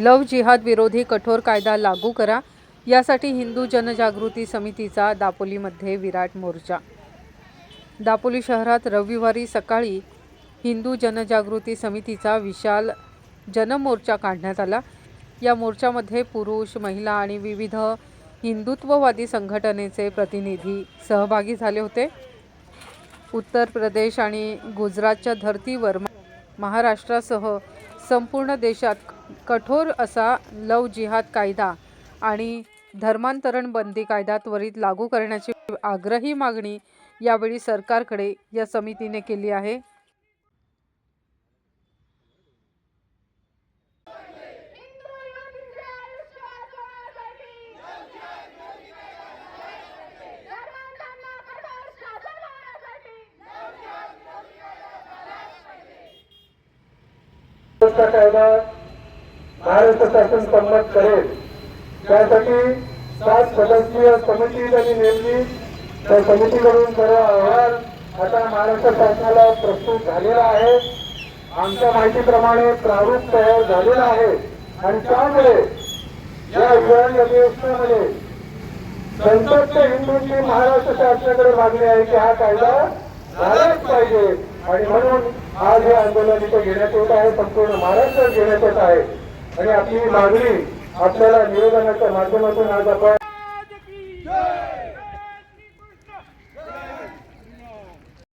लव जिहाद विरोधी कठोर कायदा लागू करा. यासाठी हिंदू जनजागृती समितीचा दापोलीमध्ये विराट मोर्चा. दापोली शहरात रविवारी सकाळी हिंदू जनजागृती समितीचा विशाल जनमोर्चा काढण्यात आला. या मोर्चामध्ये पुरुष महिला आणि विविध हिंदुत्ववादी संघटनेचे प्रतिनिधी सहभागी झाले होते. उत्तर प्रदेश आणि गुजरातच्या धर्तीवर महाराष्ट्रासह संपूर्ण देशात कठोर असा लव जिहाद कायदा आणि धर्मांतरण बंदी कायदा त्वरित लागू करण्याची आग्रही मागणी यावेळी सरकारकडे या समितीने केली आहे. चा कायदा महाराष्ट्र शासन संमत करेल. त्यासाठी सात सदस्यीय समिती त्यांनी नेमली. त्या समितीकडून सर्व अहवाल आता महाराष्ट्र शासनाला प्रस्तुत झालेला आहे. आमच्या माहितीप्रमाणे प्रारूप तयार झालेला आहे. आणि त्यामुळे या हिवाळी अधिवेशनामध्ये संतप्त हिंदूंची महाराष्ट्र शासनाकडे मागणी आहे की हा कायदा झालाच पाहिजे. आणि म्हणून आज हे आंदोलन इथे घेण्यात येत आहे संपूर्ण महाराष्ट्रात घेण्यात येत आहे. आणि आपली मागणी आपल्याला निवेदनाच्या माध्यमातून आज आपण